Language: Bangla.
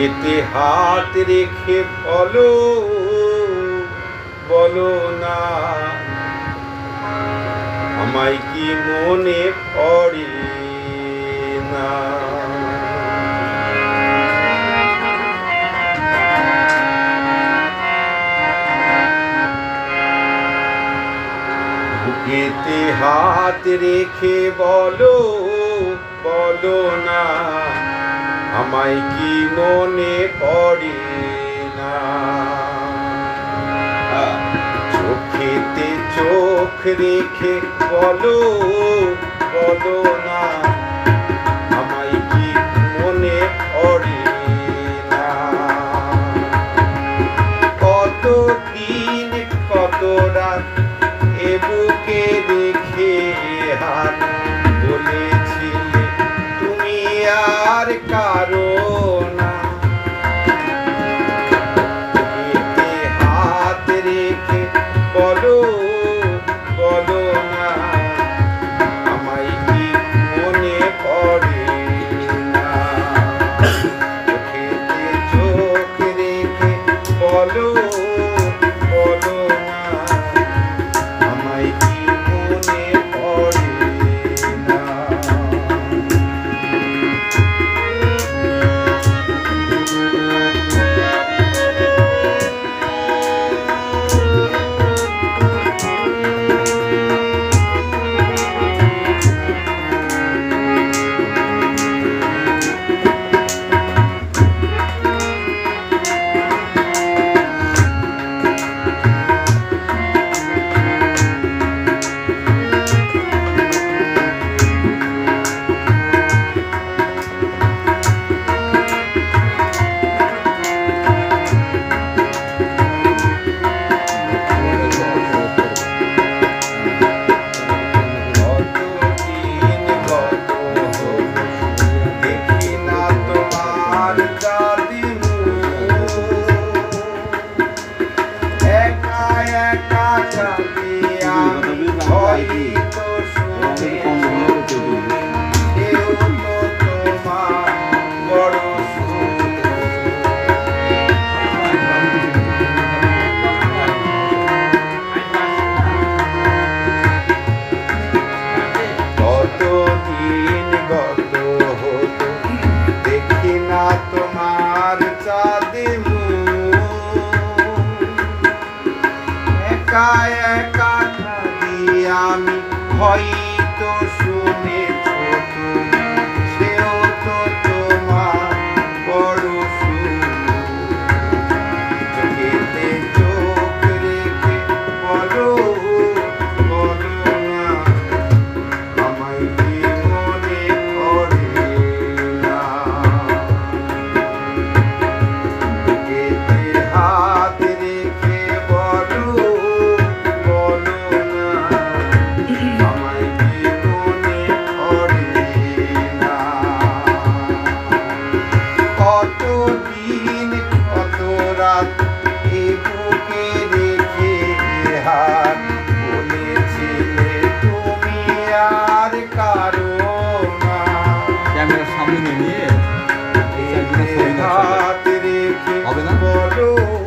এতে হাত রেখে বলো বলো না। আমায় কি মনে পড়ে না? হাত রেখে বলো বলো না। আমায় কি মনে পড়ে না? চোখেতে চোখ রেখে বলো বলো না। একা একা থাকি আমি। ভয় Bobby and Bordeaux.